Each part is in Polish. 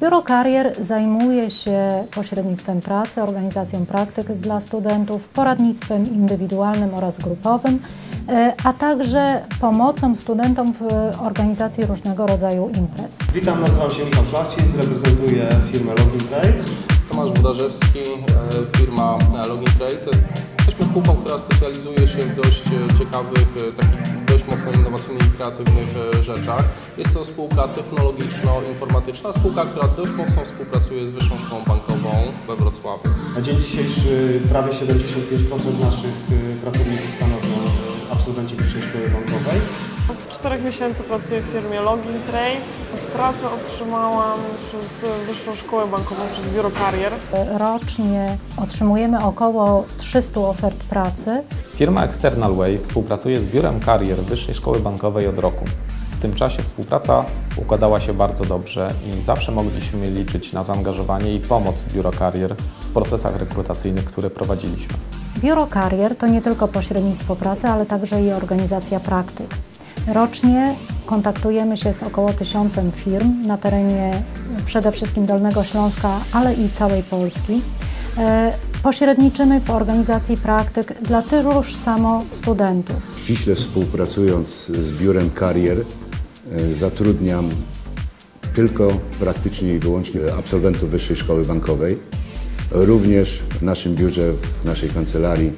Biuro Karier zajmuje się pośrednictwem pracy, organizacją praktyk dla studentów, poradnictwem indywidualnym oraz grupowym, e, a także pomocą studentom w organizacji różnego rodzaju imprez. Witam, nazywam się Michał Szlachcic, reprezentuję firmę Login Trade. Tomasz Włodarzewski, e, firma Login Trade. Jesteśmy spółką, która specjalizuje się w dość e, ciekawych, e, takich mocno innowacyjnych i kreatywnych e, rzeczach. Jest to spółka technologiczno-informatyczna, spółka, która dość mocno współpracuje z Wyższą Szkołą Bankową we Wrocławiu. Na dzień dzisiejszy prawie 75% naszych y, pracowników stanowią absolwenci Wyższej Szkoły Bankowej. Od czterech miesięcy pracuję w firmie Login Trade. Pracę otrzymałam przez Wyższą Szkołę Bankową, przez Biuro Karier. Rocznie otrzymujemy około 300 ofert pracy. Firma External Way współpracuje z Biurem Karier Wyższej Szkoły Bankowej od roku. W tym czasie współpraca układała się bardzo dobrze i zawsze mogliśmy liczyć na zaangażowanie i pomoc Biura Karier w procesach rekrutacyjnych, które prowadziliśmy. Biuro Karier to nie tylko pośrednictwo pracy, ale także i organizacja praktyk. Rocznie kontaktujemy się z około tysiącem firm na terenie przede wszystkim Dolnego Śląska, ale i całej Polski. E, Pośredniczymy w organizacji praktyk dla tyluż samo studentów. Ściśle współpracując z biurem karier e, zatrudniam tylko praktycznie i wyłącznie absolwentów Wyższej Szkoły Bankowej. Również w naszym biurze, w naszej kancelarii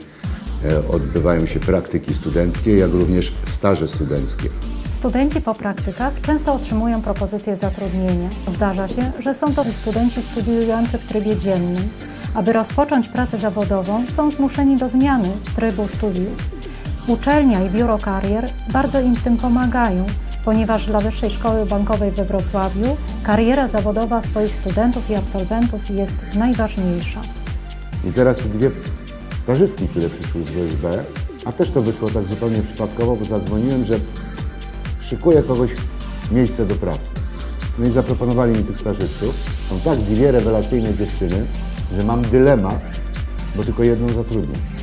odbywają się praktyki studenckie, jak również staże studenckie. Studenci po praktykach często otrzymują propozycje zatrudnienia. Zdarza się, że są to studenci studiujący w trybie dziennym. Aby rozpocząć pracę zawodową, są zmuszeni do zmiany trybu studiów. Uczelnia i biuro karier bardzo im w tym pomagają, ponieważ dla Wyższej Szkoły Bankowej we Wrocławiu kariera zawodowa swoich studentów i absolwentów jest najważniejsza. I teraz dwie stażystki, które przyszły z WSB, a też to wyszło tak zupełnie przypadkowo, bo zadzwoniłem, że szykuję kogoś miejsce do pracy. No i zaproponowali mi tych stażystów. Są tak dwie rewelacyjne dziewczyny, że mam dylemat, bo tylko jedną zatrudnię.